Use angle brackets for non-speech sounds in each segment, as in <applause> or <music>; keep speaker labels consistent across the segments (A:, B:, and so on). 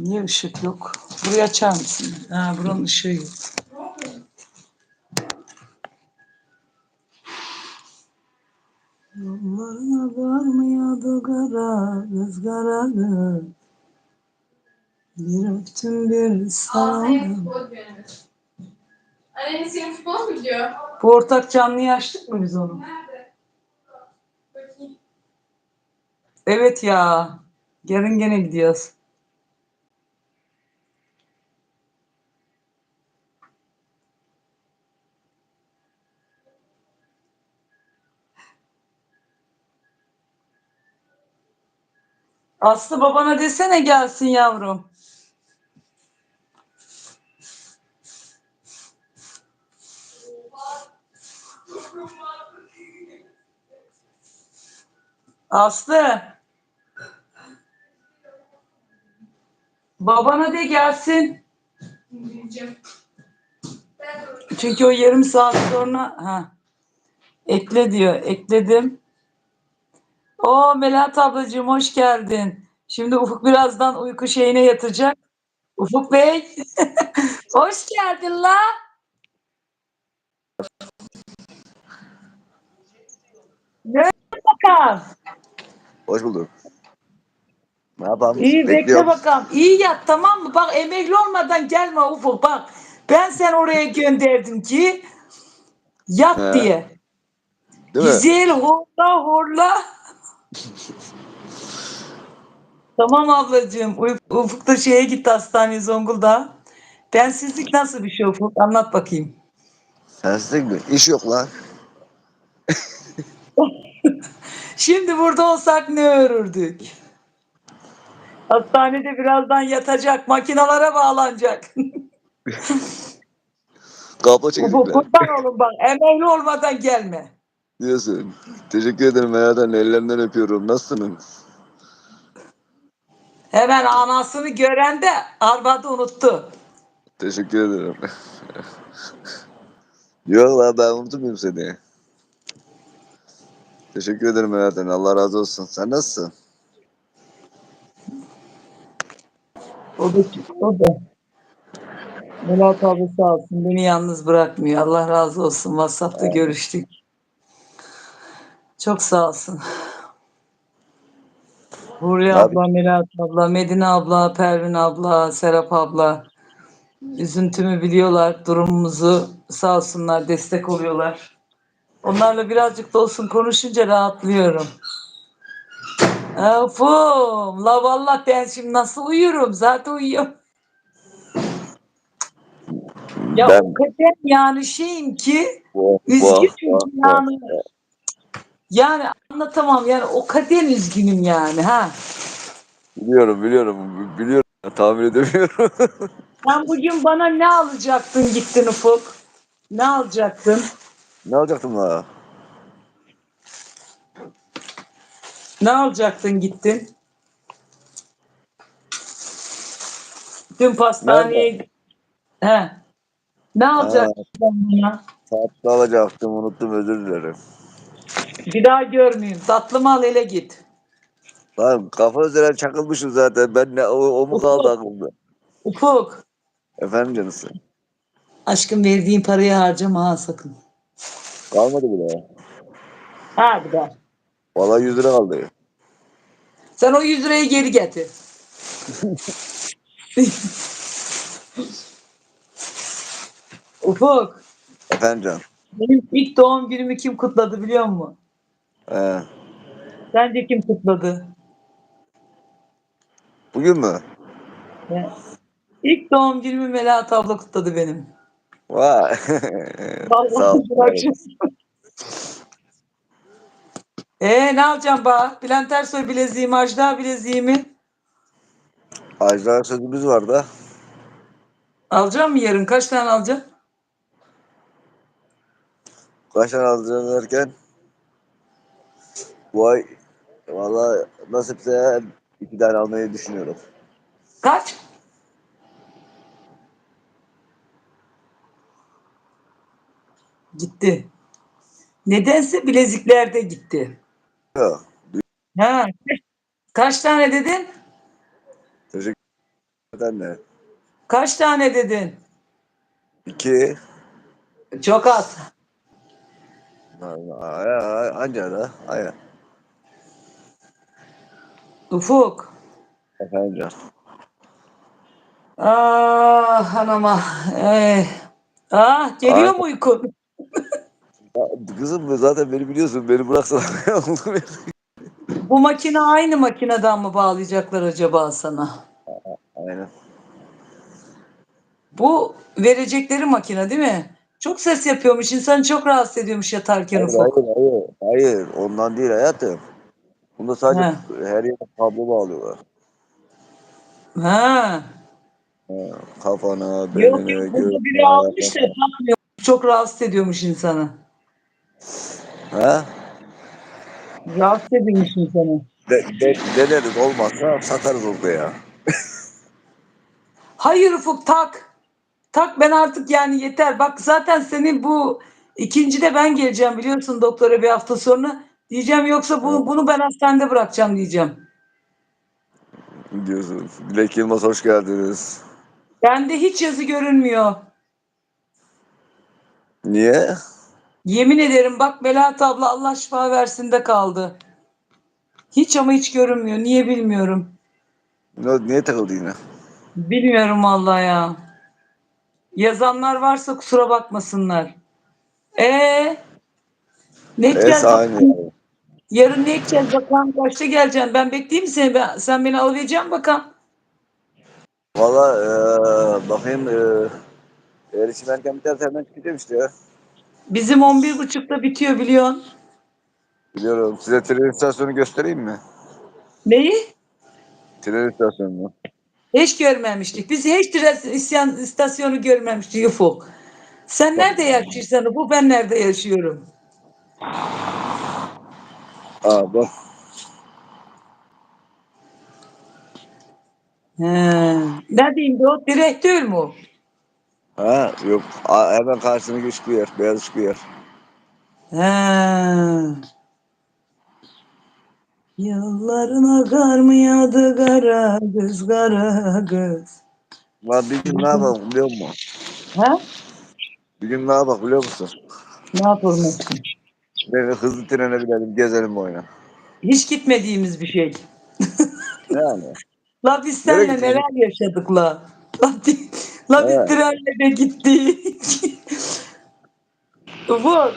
A: Niye ışık yok? Burayı açar mısın? Ha, buranın ışığı yok. Yollarına varmıyordu kara ızgaralı. Bir öptüm bir sarıldım.
B: senin futbol günümüz. Annenin senin futbol mu gidiyor?
A: Bu ortak canlıyı açtık mı biz onu?
B: Nerede? Bakayım.
A: Evet ya. Yarın gene gidiyoruz. Aslı babana desene gelsin yavrum. Aslı. Babana de gelsin. Çünkü o yarım saat sonra ha ekle diyor. Ekledim. O Melahat ablacığım hoş geldin. Şimdi Ufuk birazdan uyku şeyine yatacak. Ufuk Bey <laughs> hoş geldin la. Ne bakalım.
C: Hoş bulduk. Ne yapalım?
A: İyi bekle
C: Bekliyorum.
A: bakalım. İyi yat tamam mı? Bak emekli olmadan gelme Ufuk bak. Ben sen oraya gönderdim ki yat
C: He.
A: diye.
C: Değil mi?
A: Güzel horla horla. Tamam ablacığım. Uf- Ufuk da şeye gitti hastaneye Zonguldak'a. Bensizlik nasıl bir şey Ufuk? Anlat bakayım.
C: Sensizlik mi? İş yok lan. <laughs>
A: Şimdi burada olsak ne örürdük? Hastanede birazdan yatacak, makinalara bağlanacak. <laughs> Ufuk
C: çekecekler.
A: kurban olun bak, emekli olmadan gelme.
C: Diyorsun. Teşekkür ederim Anne. Ellerinden öpüyorum. Nasılsınız?
A: Hemen anasını gören de arvadı unuttu.
C: Teşekkür ederim. <laughs> yok lan ben unutmuyorum seni. Teşekkür ederim Anne. Allah razı olsun. Sen nasılsın?
A: O da, o da. Melahat abi sağ olsun beni yalnız bırakmıyor. Allah razı olsun. WhatsApp'ta görüştük. Çok sağ olsun. Huriye
C: Abi-
A: abla, Melahat abla, Medine abla, Pervin abla, Serap abla. Üzüntümü biliyorlar, durumumuzu sağ olsunlar, destek oluyorlar. Onlarla birazcık da olsun konuşunca rahatlıyorum. Afum, la vallahi ben şimdi nasıl uyurum? Zaten uyuyorum. Ya
C: ben
A: o kadar yani şeyim ki üzgünüm yani. Yani anlatamam yani o kadar üzgünüm yani ha.
C: biliyorum biliyorum. Biliyorum. Tahmin edemiyorum. <laughs>
A: Sen bugün bana ne alacaktın gittin Ufuk? Ne alacaktın?
C: ne alacaktım la?
A: Ne alacaktın gittin? Dün pastaneye... He. Ne alacaktın bana?
C: Tatlı alacaktım. Unuttum. Özür dilerim.
A: Bir daha görmeyeyim. Tatlı mal ele git.
C: Lan kafa üzerine çakılmışım zaten. Ben ne o, o mu kaldı aklımda?
A: Ufuk.
C: Efendim canısı.
A: Aşkım verdiğin parayı harcama ha sakın.
C: Kalmadı bile.
A: Hadi be.
C: Vallahi 100 lira kaldı.
A: Sen o 100 lirayı geri getir. <laughs> Ufuk.
C: Efendim can.
A: Benim ilk doğum günümü kim kutladı biliyor musun?
C: He.
A: Sence kim kutladı?
C: Bugün mü?
A: Ya. İlk doğum günümü Melahat abla kutladı benim.
C: Vay. <laughs> Sağ ol.
A: bırakıyorsun. Ee ne alacağım ba? Bülent Ersoy bileziği mi, Ajda bileziği mi?
C: Ajda sözümüz var da.
A: Alacağım mı yarın? Kaç tane alacağım?
C: Kaç tane alacağız derken bu ay valla nasipse iki tane almayı düşünüyorum.
A: Kaç? Gitti. Nedense bilezikler de gitti.
C: Yok.
A: Ha. Kaç tane dedin?
C: Teşekkür ne?
A: Kaç tane dedin?
C: İki.
A: Çok az.
C: Ay- Anca da. Aynen.
A: Ufuk.
C: Efendim canım.
A: Ah anama. Eh. Ah geliyor mu uykun?
C: Ya Kızım zaten beni biliyorsun. Beni bıraksana. <laughs>
A: Bu makine aynı makineden mi bağlayacaklar acaba sana?
C: Aynen.
A: Bu verecekleri makine değil mi? Çok ses yapıyormuş. insanı çok rahatsız ediyormuş yatarken
C: Hayır,
A: ufuk.
C: hayır, hayır. Hayır, ondan değil hayatım. Bunda sadece
A: He.
C: her yere kablo bağlıyorlar.
A: Ha.
C: Ha, Kafana,
A: Yok
C: beline,
A: yok burada biri almış da takmıyor. Çok rahatsız ediyormuş insanı.
C: Ha?
A: Rahatsız ediyormuş insanı.
C: De, de, deneriz olmazsa satarız orada ya. <laughs>
A: Hayır Ufuk tak. Tak ben artık yani yeter. Bak zaten senin bu ikinci de ben geleceğim biliyorsun doktora bir hafta sonra. Diyeceğim yoksa bu, bunu ben hastanede bırakacağım diyeceğim.
C: Diyorsun. Dilek Yılmaz hoş geldiniz.
A: Bende hiç yazı görünmüyor.
C: Niye?
A: Yemin ederim bak Melahat abla Allah şifa versin de kaldı. Hiç ama hiç görünmüyor. Niye bilmiyorum.
C: Ne, niye takıldı yine?
A: Bilmiyorum vallahi ya. Yazanlar varsa kusura bakmasınlar. Ee, ne edeceğiz?
C: Es aynı.
A: Yarın ne edeceğiz bakalım kaçta geleceksin? Ben bekleyeyim mi seni? Ben, sen beni alıvereceksin bakalım.
C: Valla eee bakayım eee eğer işim erken biterse hemen çıkacağım işte ya.
A: Bizim 11.30'da bitiyor biliyorsun.
C: Biliyorum. Size tren istasyonu göstereyim mi?
A: Neyi?
C: Tren istasyonunu.
A: Hiç görmemiştik. Biz hiç tren isyan istasyonu görmemiştik Ufuk. Sen nerede yaşıyorsun bu ben nerede yaşıyorum?
C: Bak.
A: He. Ne diyeyim o direktör mü?
C: Ha yok. Aa, hemen karşısına ışıklı yer. Beyaz ışıklı yer.
A: He. Yılların akar mı yadı kara göz kara göz.
C: Lan bir gün ne yapalım biliyor musun?
A: Ha?
C: Bir gün ne yapalım biliyor musun?
A: Ne yapalım?
C: Ben hızlı trene binelim gezelim bu oyuna.
A: Hiç gitmediğimiz bir şey.
C: Yani. <laughs>
A: La biz
C: Nereye gittin?
A: neler yaşadık la. La, la biz
C: Evet.
A: trenle de gittik. <laughs> Ufuk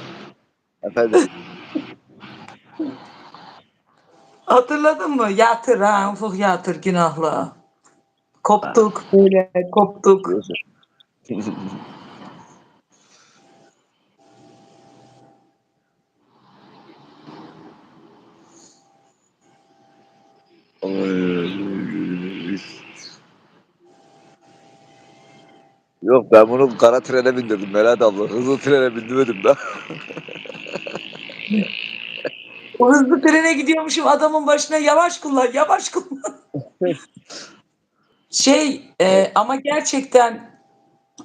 C: Efendim.
A: hatırladın mı? Yatır ha Ufuk yatır günahla. Koptuk böyle koptuk. <laughs>
C: Yok ben bunu kara trene bindirdim Melahat abla. Hızlı trene bindirmedim da.
A: O hızlı trene gidiyormuşum adamın başına yavaş kullan yavaş kullan. <laughs> şey e, ama gerçekten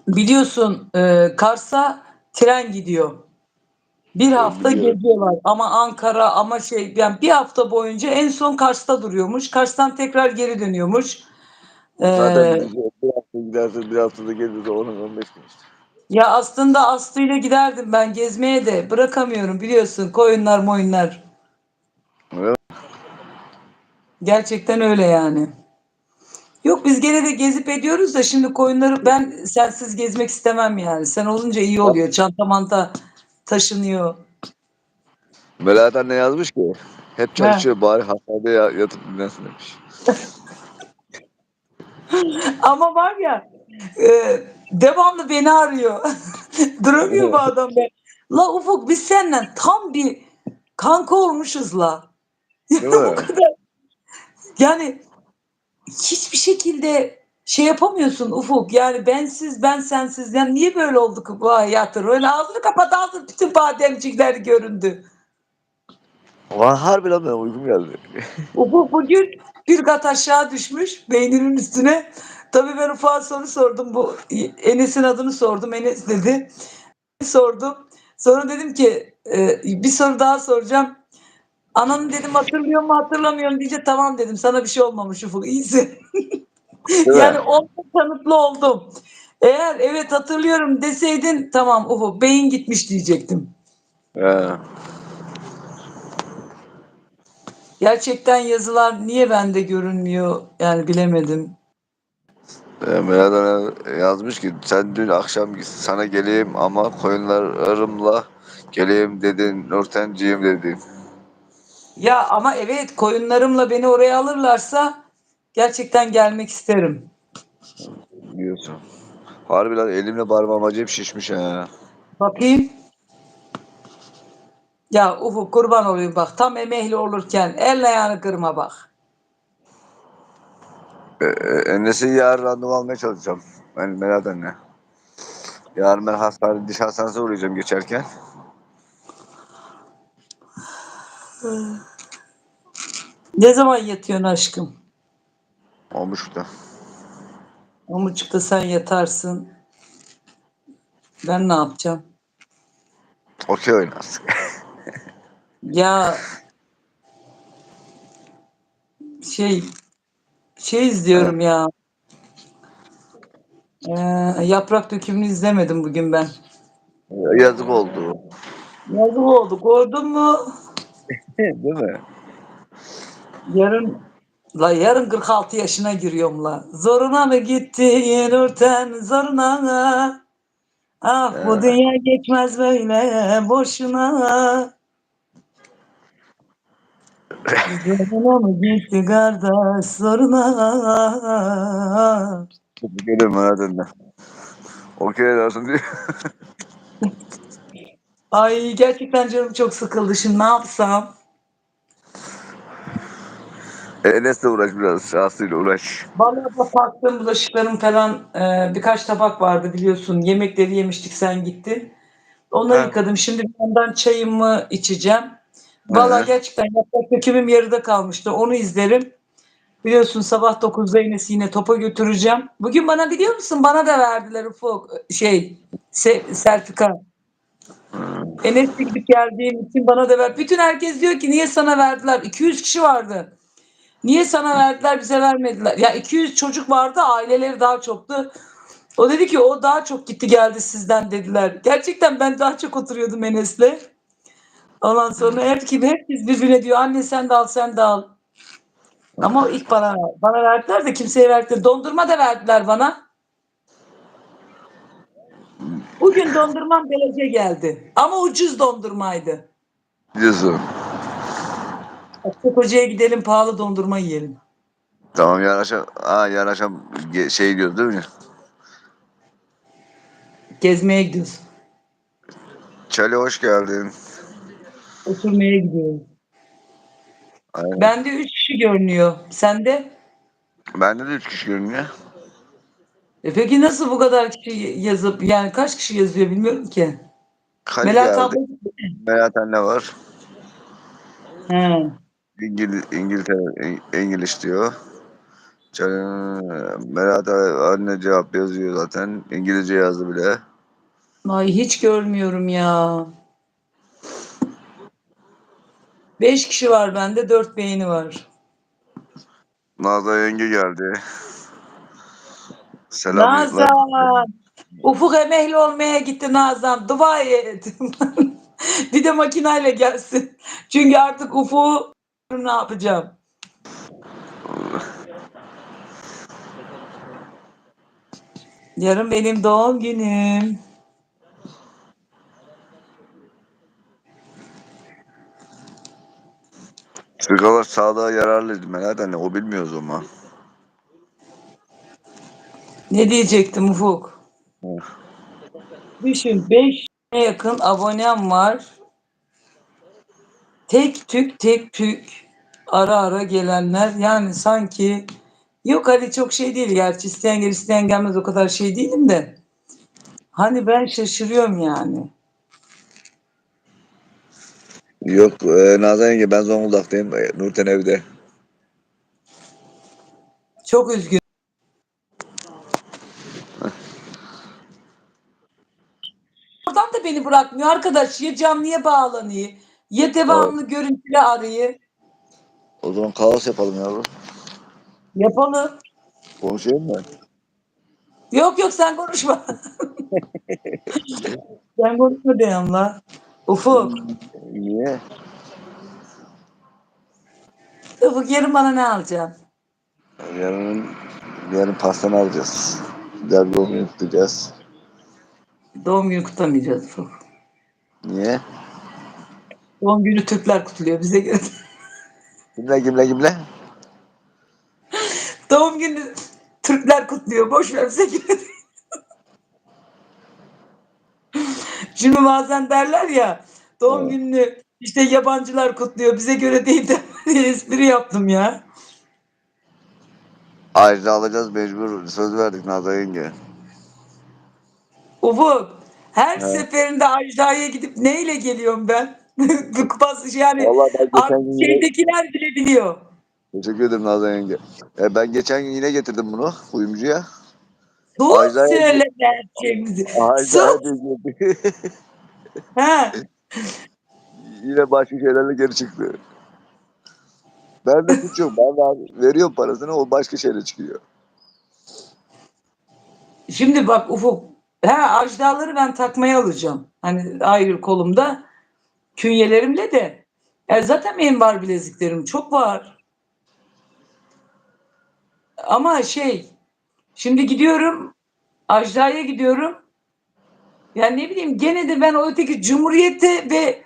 A: biliyorsun e, Kars'a tren gidiyor. Bir hafta
C: biliyorum.
A: geziyorlar ama Ankara ama şey yani bir hafta boyunca en son Kars'ta duruyormuş. Kars'tan tekrar geri dönüyormuş.
C: Zaten
A: Ee,
C: bir hafta giderse bir haftada gelirse 10-15 gün işte.
A: ya aslında Aslı ile giderdim ben gezmeye de bırakamıyorum biliyorsun koyunlar moyunlar.
C: Öyle mi?
A: Gerçekten öyle yani. Yok biz gene de gezip ediyoruz da şimdi koyunları ben sensiz gezmek istemem yani. Sen olunca iyi oluyor. Çanta manta taşınıyor.
C: Melahat anne yazmış ki hep çalışıyor bari hastanede ya- yatıp dinlensin demiş. <laughs>
A: Ama var ya e, devamlı beni arıyor. <laughs> Duramıyor bu adam be. La Ufuk biz seninle tam bir kanka olmuşuz la.
C: Değil mi? <laughs>
A: kadar. Yani hiçbir şekilde şey yapamıyorsun Ufuk. Yani bensiz ben sensiz. Yani niye böyle olduk bu hayatın? Öyle ağzını kapat ağzını bütün bademcikler göründü.
C: Ulan harbi lan ben uykum geldi. <laughs>
A: Ufuk bugün bir kat aşağı düşmüş beyninin üstüne. Tabii ben Ufuk'a soru sordum. Bu Enes'in adını sordum. Enes dedi. Sordum. Sonra dedim ki e, bir soru daha soracağım. Ananı dedim hatırlıyor mu hatırlamıyor mu diyece tamam dedim. Sana bir şey olmamış Ufuk. İyisin. <laughs> Yani oldu kanıtlı oldum. Eğer evet hatırlıyorum deseydin tamam Ufuk beyin gitmiş diyecektim.
C: He.
A: Gerçekten yazılar niye bende görünmüyor yani bilemedim.
C: E, Meral Hanım yazmış ki sen dün akşam sana geleyim ama koyunlarımla geleyim dedin Nurtenciğim dedin.
A: Ya ama evet koyunlarımla beni oraya alırlarsa gerçekten gelmek isterim.
C: Diyorsun. Harbiden elimle parmağım acayip şişmiş ha.
A: Bakayım. Ya Ufuk kurban olayım bak tam emekli olurken elle ayağını kırma bak.
C: E, e, Enes'i yarın randevu almaya çalışacağım. Ben Meral anne. Yarın ben hastane, diş hastanesine uğrayacağım geçerken.
A: Ne zaman yatıyorsun aşkım?
C: Olmuş da.
A: Amuçukta sen yatarsın. Ben ne yapacağım?
C: Okey oynarsın. <laughs>
A: Ya şey şey izliyorum ya. Ee, yaprak dökümünü izlemedim bugün ben.
C: Yazık oldu.
A: Yazık oldu. Gördün mü? <laughs>
C: Değil mi?
A: Yarın la yarın 46 yaşına giriyorum la. Zoruna mı gitti Nurten zoruna? Ah bu
C: Evet.
A: dünya geçmez böyle boşuna. Zoruna mı gitti kardeş zoruna?
C: Meral anne. Okey oynarsın diye. <laughs>
A: Ay gerçekten canım çok sıkıldı şimdi ne yapsam?
C: Enes'le uğraş biraz. Şahsıyla uğraş.
A: Vallahi da baktım bulaşıklarım falan e, birkaç tabak vardı biliyorsun. Yemekleri yemiştik sen gittin. Onları
C: Ha.
A: yıkadım. Şimdi bir yandan çayımı içeceğim. Vallahi
C: Hı.
A: gerçekten yaprak dökümüm yarıda kalmıştı. Onu izlerim. Biliyorsun sabah 9'da Enes'i yine topa götüreceğim. Bugün bana biliyor musun? Bana da verdiler Ufuk. Şey, se- sertifika. Enes'le gidip geldiğim için bana da ver. Bütün herkes diyor ki niye sana verdiler? 200 kişi vardı. Niye sana verdiler bize vermediler? Ya 200 çocuk vardı aileleri daha çoktu. O dedi ki o daha çok gitti geldi sizden dediler. Gerçekten ben daha çok oturuyordum Enes'le. Ondan sonra gibi herkes birbirine diyor anne sen de al sen de al. Ama ilk bana bana verdiler de kimseye verdiler. Dondurma da verdiler bana. Bugün dondurmam belece geldi. Ama ucuz dondurmaydı.
C: Diyorsun.
A: Akçak Hoca'ya gidelim pahalı dondurma yiyelim.
C: Tamam yarın akşam, aa, yarın akşam ge- şey gidiyoruz değil mi?
A: Gezmeye gidiyoruz.
C: Çali hoş geldin.
A: Oturmaya gidiyoruz.
C: Aynen.
A: Bende 3 kişi görünüyor. Sende?
C: Bende de üç kişi görünüyor.
A: E peki nasıl bu kadar kişi yazıp yani kaç kişi yazıyor bilmiyorum ki.
C: Kali
A: Melahat
C: geldi.
A: abla
C: Melahat anne var.
A: He.
C: İngil, İngiltere, İng- İngiliz diyor. Melahat anne cevap yazıyor zaten. İngilizce yazdı bile.
A: Ay hiç görmüyorum ya. 5 kişi var bende 4 beğeni var.
C: Nazlı yenge geldi. Selam.
A: Nazan. Ufuk emekli olmaya gitti Nazan. Dua et. <laughs> bir de makinayla gelsin. Çünkü artık Ufuk'u ne yapacağım? Yarın benim doğum günüm.
C: Sigara sağlığa yararlı. Melahat anne o bilmiyoruz ama.
A: Ne diyecektim Ufuk?
C: Hı.
A: Düşün 5 yakın abonem var. Tek tük tek tük ara ara gelenler yani sanki yok hadi çok şey değil gerçi isteyen gelir isteyen gelmez o kadar şey değilim de hani ben şaşırıyorum yani.
C: Yok e, Nazan yenge ben Zonguldak'tayım. E, Nurten evde.
A: Çok üzgün. Oradan da beni bırakmıyor arkadaş ya canlıya bağlanıyor ya devamlı görüntülü arayı
C: O zaman kaos yapalım yavrum.
A: yapalım.
C: Konuşayım mı?
A: Yok yok sen konuşma. <laughs> sen konuşma diyorum la. Ufuk.
C: Niye?
A: Ufuk yarın bana ne alacaksın?
C: Yarın, yarın pastane alacağız. Güzel bir doğum günü kutlayacağız.
A: Doğum günü kutlamayacağız Ufuk.
C: Niye?
A: Doğum günü Türkler kutluyor bize göre. <laughs>
C: Kimle kimle kimle?
A: Doğum günü Türkler kutluyor. Boş ver bize göre. <laughs> Şimdi bazen derler ya doğum
C: Evet.
A: gününü işte yabancılar kutluyor bize göre değil de <laughs> espri yaptım ya.
C: Ayrıca alacağız mecbur. Söz verdik Nazan yenge.
A: Ufuk her
C: Evet.
A: seferinde Ajda'ya gidip neyle geliyorum ben? <laughs> Kupası yani
C: Vallahi ben geçen gün yine...
A: şeydekiler bile biliyor.
C: Teşekkür ederim Nazan yenge. E, ben geçen gün yine getirdim bunu kuyumcuya.
A: Dur
C: Ajda'ya-
A: söyle gerçeğimizi. Sus. <laughs> <laughs> Ha.
C: yine başka şeylerle geri çıktı. Ben de suç yok. Ben de veriyorum parasını o başka şeyle çıkıyor.
A: Şimdi bak Ufuk, he ajdaları ben takmaya alacağım. Hani ayrı kolumda künyelerimle de. E zaten benim var bileziklerim çok var. Ama şey, şimdi gidiyorum, ajdaya gidiyorum. Yani ne bileyim gene de ben o öteki cumhuriyete ve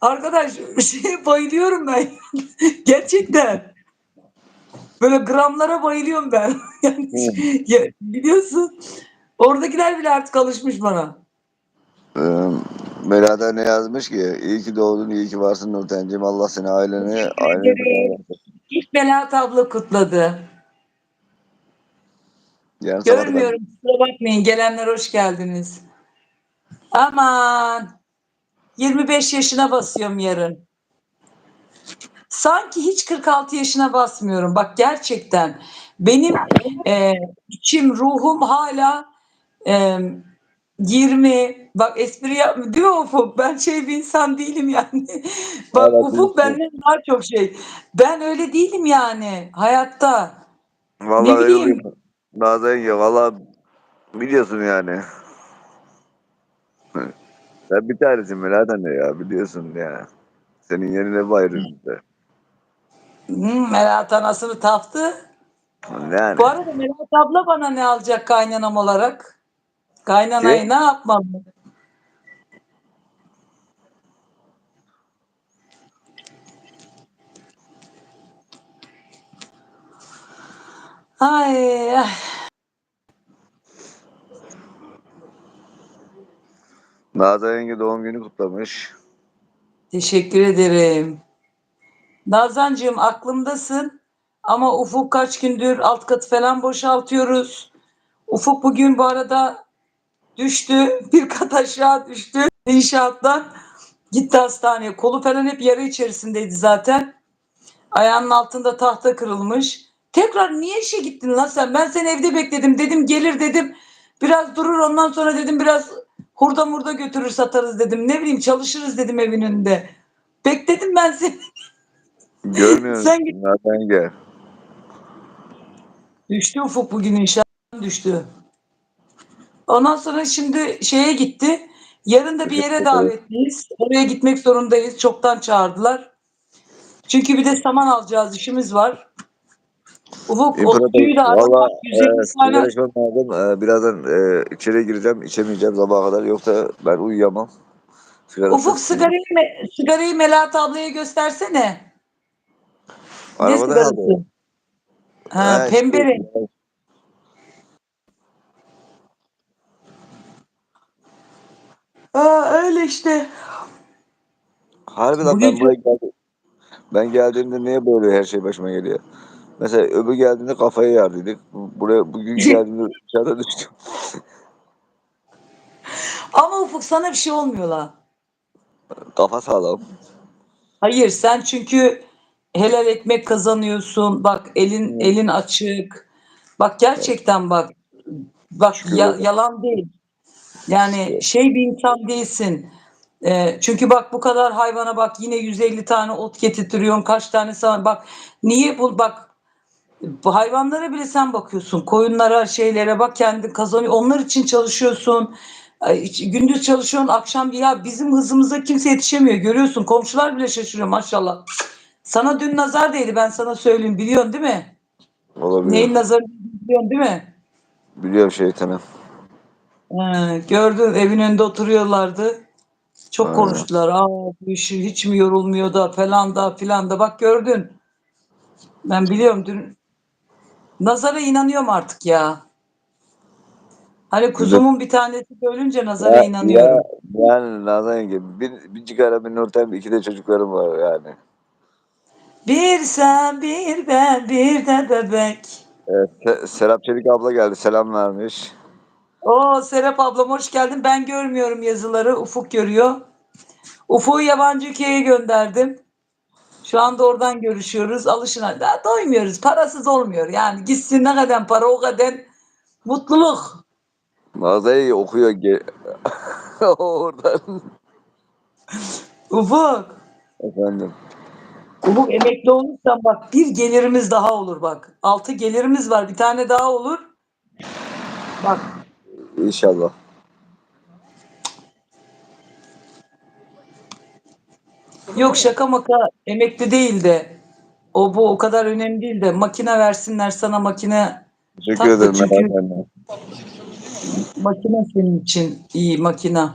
A: arkadaş <laughs> şeye bayılıyorum ben. <laughs> Gerçekten. Böyle gramlara bayılıyorum ben. <laughs> yani, ya, biliyorsun oradakiler bile artık alışmış bana.
C: Ee, Melada ne yazmış ki? İyi ki doğdun, iyi ki varsın Nurten'cim. Allah seni aileni, aileni.
A: İlk Melahat abla kutladı.
C: Ben-
A: Görmüyorum kusura bakmayın gelenler hoş geldiniz. Aman 25 yaşına basıyorum yarın. Sanki hiç 46 yaşına basmıyorum. Bak gerçekten benim e, içim ruhum hala e, 20 bak espri yapmıyor değil mi Ufuk? Ben şey bir insan değilim yani. <laughs> Bak
C: Evet,
A: Ufuk benden daha çok şey. Ben öyle değilim yani hayatta.
C: Vallahi
A: Ne bileyim.
C: Nazan yenge valla biliyorsun yani. Sen bir tanesin Melada ne ya biliyorsun ya. Senin yerine ayrı bizde.
A: Hmm, Melahat anasını taftı.
C: Yani.
A: Bu arada Melahat abla bana ne alacak kaynanam olarak? Kaynanayı
C: Kim?
A: ne yapmalı? Ay, ay.
C: Nazan yenge doğum günü kutlamış.
A: Teşekkür ederim. Nazancığım aklımdasın ama Ufuk kaç gündür alt katı falan boşaltıyoruz. Ufuk bugün bu arada düştü. <laughs> Bir kat aşağı düştü inşaattan. Gitti hastaneye. Kolu falan hep yara içerisindeydi zaten. Ayağının altında tahta kırılmış. Tekrar niye işe gittin lan sen? Ben seni evde bekledim. Dedim gelir dedim. Biraz durur ondan sonra dedim biraz hurda murda götürür satarız dedim. Ne bileyim çalışırız dedim evin önünde. Bekledim ben seni.
C: Görmüyor musun
A: Sen git.
C: Nazan yenge?
A: Düştü Ufuk bugün inşaattan düştü. Ondan sonra şimdi şeye gitti. Yarın da bir yere davetliyiz. Oraya gitmek zorundayız. Çoktan çağırdılar. Çünkü bir de saman alacağız işimiz var. Ufuk o suyu da aramak
C: Valla
A: 150 tane
C: lazım. E, birazdan e, içeri gireceğim. içemeyeceğim sabaha kadar. Yoksa ben uyuyamam. Sigara
A: Ufuk sigarayı, me- sigarayı Melahat ablaya göstersene. Ne
C: Arabada
A: sigarası? Ha,
C: Ha,
A: pembe
C: işte,
A: renk. Ha, öyle işte.
C: Harbiden
A: Bugün
C: ben buraya geldim. Ben geldiğimde niye böyle her şey başıma geliyor? Mesela öbür geldiğinde kafayı yardıydık. Buraya bugün <laughs> geldiğimde dışarıda düştüm.
A: Ama Ufuk sana bir şey olmuyor la.
C: Kafa sağlam.
A: Hayır sen çünkü helal ekmek kazanıyorsun. Bak elin
C: Evet.
A: elin açık. Bak gerçekten bak. Bak ya- yalan değil. Yani şey bir insan değilsin. Ee, çünkü bak bu kadar hayvana bak yine 150 tane ot getirtiyorsun. Kaç tane sana bak. Niye bu bak Bu hayvanlara bile sen bakıyorsun. Koyunlara, şeylere bak kendin kazanıyor. Onlar için çalışıyorsun. Gündüz çalışıyorsun, akşam ya bizim hızımıza kimse yetişemiyor. Görüyorsun. Komşular bile şaşırıyor maşallah. Sana dün nazar değdi ben sana söyleyeyim. Biliyorsun değil mi?
C: Olabilir.
A: Neyin nazarı biliyorsun değil mi?
C: Biliyorum şeytanı.
A: He, gördün evin önünde oturuyorlardı. Çok
C: Aynen.
A: konuştular. Aa bu işi hiç mi yorulmuyor da falan da filan da. Bak gördün. Ben biliyorum dün. Nazara inanıyorum artık ya. Hani kuzumun bir tanesi ölünce nazara inanıyorum.
C: ya- yani Nazan yenge bir, bir cigara bir Nurten iki de çocuklarım var yani.
A: Bir sen bir ben bir de bebek.
C: Evet, Se- Serap Çelik abla geldi selam vermiş.
A: Oo Serap ablam hoş geldin. Ben görmüyorum yazıları. Ufuk görüyor. Ufuk'u yabancı ülkeye gönderdim. Şu anda oradan görüşüyoruz. Alışına. Daha doymuyoruz. Parasız olmuyor. Yani gitsin ne kadar para o kadar mutluluk.
C: Nazan okuyor ge <laughs> oradan.
A: Ufuk.
C: Efendim.
A: Ufuk emekli olursan bak bir gelirimiz daha olur bak. Altı gelirimiz var. Bir tane daha olur. Bak
C: İnşallah.
A: yok şaka maka emekli değil de o bu o kadar önemli değil de makine versinler sana makine
C: Teşekkür ederim
A: çünkü- makine senin için iyi makine.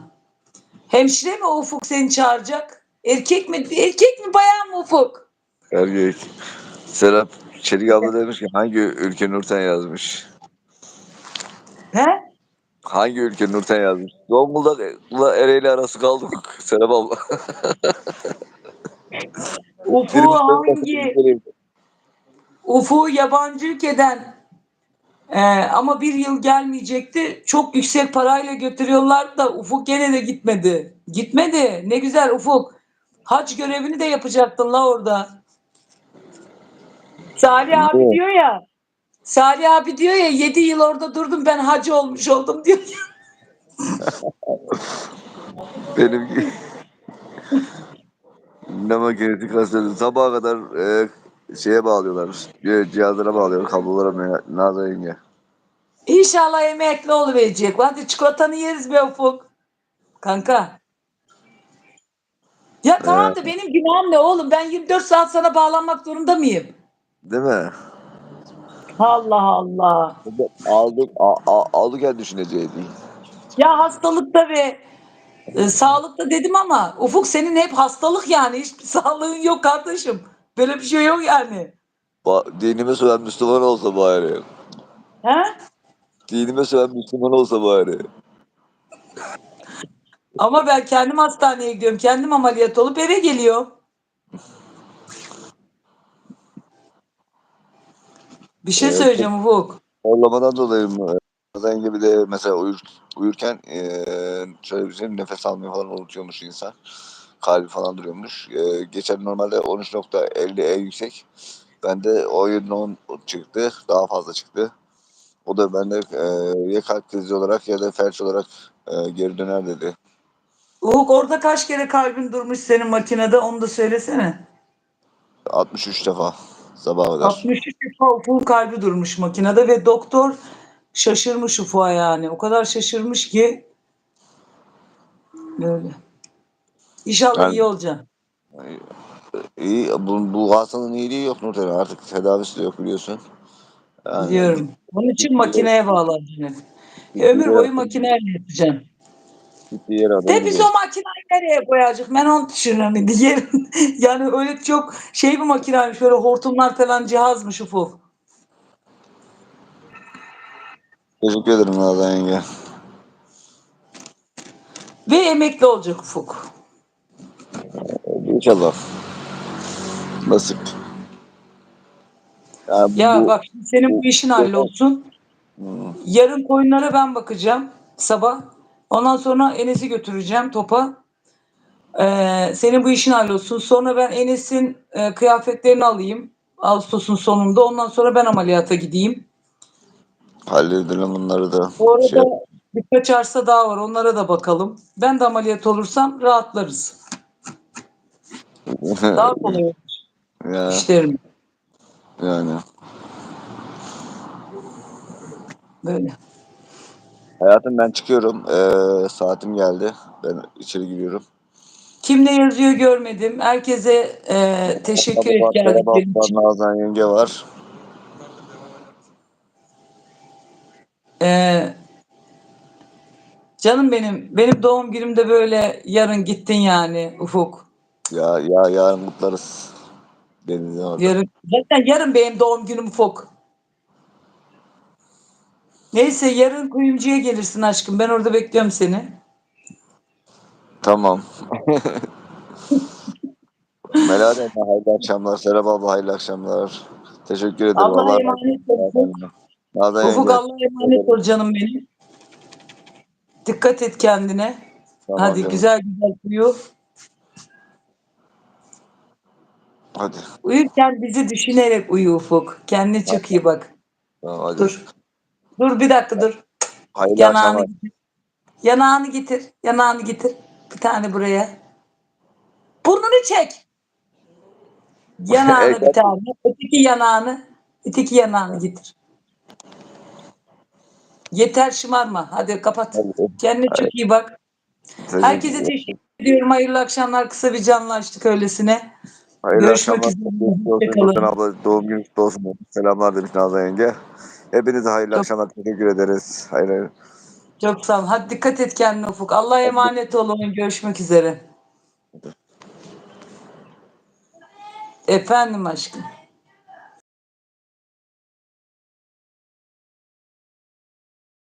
A: Hemşire mi Ufuk seni çağıracak? Erkek mi? Erkek mi bayan mı Ufuk?
C: Erkek. Serap Çelik abla demiş ki hangi ülke Nurten yazmış?
A: He?
C: Hangi ülke Nurten yazmış? Zonguldak'la Ereğli arası kaldık <laughs> Serap abla.
A: Ufuk <laughs>
C: Birimiz-
A: hangi? Ufuk'u yabancı ülkeden e, ama bir yıl gelmeyecekti. Çok yüksek parayla götürüyorlar da Ufuk gene de gitmedi. Gitmedi. Ne güzel Ufuk. Hac görevini de yapacaktın la orada. Salih abi diyor ya. Salih abi diyor ya 7 yıl orada durdum ben hacı olmuş oldum diyor. <laughs>
C: Benimki ne makinesi kastediyor. Sabaha kadar e, şeye bağlıyorlar. e, Cihazlara bağlıyorlar. Kablolara Nazan yenge.
A: İnşallah emekli oluverecek. Hadi çikolatanı yeriz be Ufuk. Kanka. Ya tamam da benim günahım ne oğlum? Ben 24 saat sana bağlanmak zorunda mıyım?
C: Değil mi?
A: Allah Allah.
C: Aldık, a, a, aldık düşüneceğiydi.
A: Ya hastalıkta ve e, sağlıkta dedim ama Ufuk senin hep hastalık yani. Hiçbir sağlığın yok kardeşim. Böyle bir şey yok yani.
C: Ba- dinime söven Müslüman olsa bari.
A: He?
C: Dinime söven Müslüman olsa bari.
A: Ama ben kendim hastaneye gidiyorum. Kendim ameliyat olup eve geliyorum. Bir şey
C: Evet.
A: söyleyeceğim Ufuk.
C: Horlamadan dolayı mı? Nazan gibi de mesela uyur, uyurken e, şöyle bir şey nefes almayı falan unutuyormuş insan. Kalbi falan duruyormuş. E, geçen normalde 13.50 en yüksek. Bende o yılın 10 çıktı. Daha fazla çıktı. O da bende e, ya kalp krizi olarak ya da felç olarak e, geri döner dedi.
A: Ufuk orada kaç kere kalbin durmuş senin makinede onu da söylesene.
C: 63 defa sabaha kadar.
A: 63 defa Ufuk'un kalbi durmuş makinede ve doktor şaşırmış Ufuk'a yani. O kadar şaşırmış ki böyle. İnşallah
C: Yani-
A: iyi olacaksın.
C: İyi, bu, bu hastalığın iyiliği yok Nurten. Artık tedavisi de yok biliyorsun. Yani
A: Biliyorum. Onun için makineye bağlanacaksın. Ömür boyu makineyle yapacaksın.
C: Gittiği yere adam
A: De biz o makineyi nereye koyacak? Ben onu düşünüyorum. <laughs> Diğer, yani öyle çok şey bir makinaymış. Şöyle hortumlar falan cihazmış Ufuk.
C: Teşekkür ederim Nazan yenge.
A: Ve emekli olacak Ufuk.
C: İnşallah. Nasip. Yani
A: Ya
C: bu-
A: bak şimdi senin bu işin hallolsun. Yarın koyunlara ben bakacağım sabah. Ondan sonra Enes'i götüreceğim topa. Ee, senin bu işin hallolsun. Sonra ben Enes'in e, kıyafetlerini alayım. Ağustos'un sonunda. Ondan sonra ben ameliyata gideyim.
C: halledelim bunları da.
A: Bu arada
C: Şey,
A: birkaç arsa daha var. Onlara da bakalım. Ben de ameliyat olursam rahatlarız. <laughs> Daha kolay olur
C: ya,
A: işlerim.
C: yani.
A: Böyle.
C: Hayatım ben çıkıyorum. Ee, saatim geldi. Ben içeri giriyorum.
A: Kim ne yazıyor görmedim. Herkese e, teşekkür
C: Merhaba,
A: geldikleri için.
C: Nazan yenge var.
A: E, canım benim, benim doğum günümde böyle yarın gittin yani Ufuk.
C: Ya ya yarın kutlarız. Denizin orada.
A: Yarın, zaten yarın benim doğum günüm Ufuk. Neyse yarın kuyumcuya gelirsin aşkım. Ben orada bekliyorum seni.
C: Tamam. <laughs> Melahat Hanım hayırlı akşamlar. Serap abla hayırlı akşamlar. Teşekkür ederim.
A: Allah'a emanet ol.
C: olsun.
A: Ufuk. Allah'a emanet ol canım benim. Dikkat et kendine.
C: Tamam
A: Hadi
C: canım.
A: güzel güzel uyu.
C: Hadi.
A: Uyurken bizi düşünerek uyu Ufuk. Kendine çok iyi bak.
C: Tamam, hadi.
A: Dur. Dur bir dakika dur.
C: Hayırlı
A: Yanağını
C: akşamlar.
A: getir. Yanağını getir. Yanağını getir. Bir tane buraya. Burnunu çek. <laughs> Yanağını bir tane. Öteki yanağını. Öteki yanağını getir. Yeter şımarma. Hadi kapat. Kendine çok iyi bak. Herkese teşekkür ediyorum. Hayırlı akşamlar. Kısa bir canlaştık öylesine.
C: Hayırlı
A: Görüşmek
C: akşamlar.
A: üzere. Hoşçakalın.
C: Abla doğum günü kutlu olsun. Selamlar demiş Nazan yenge. Hepinize hayırlı
A: Çok-
C: akşamlar. Teşekkür ederiz. Hayır hayır.
A: Çok sağ ol. Hadi dikkat et kendine Ufuk. Allah'a emanet olun. Görüşmek üzere. Efendim aşkım.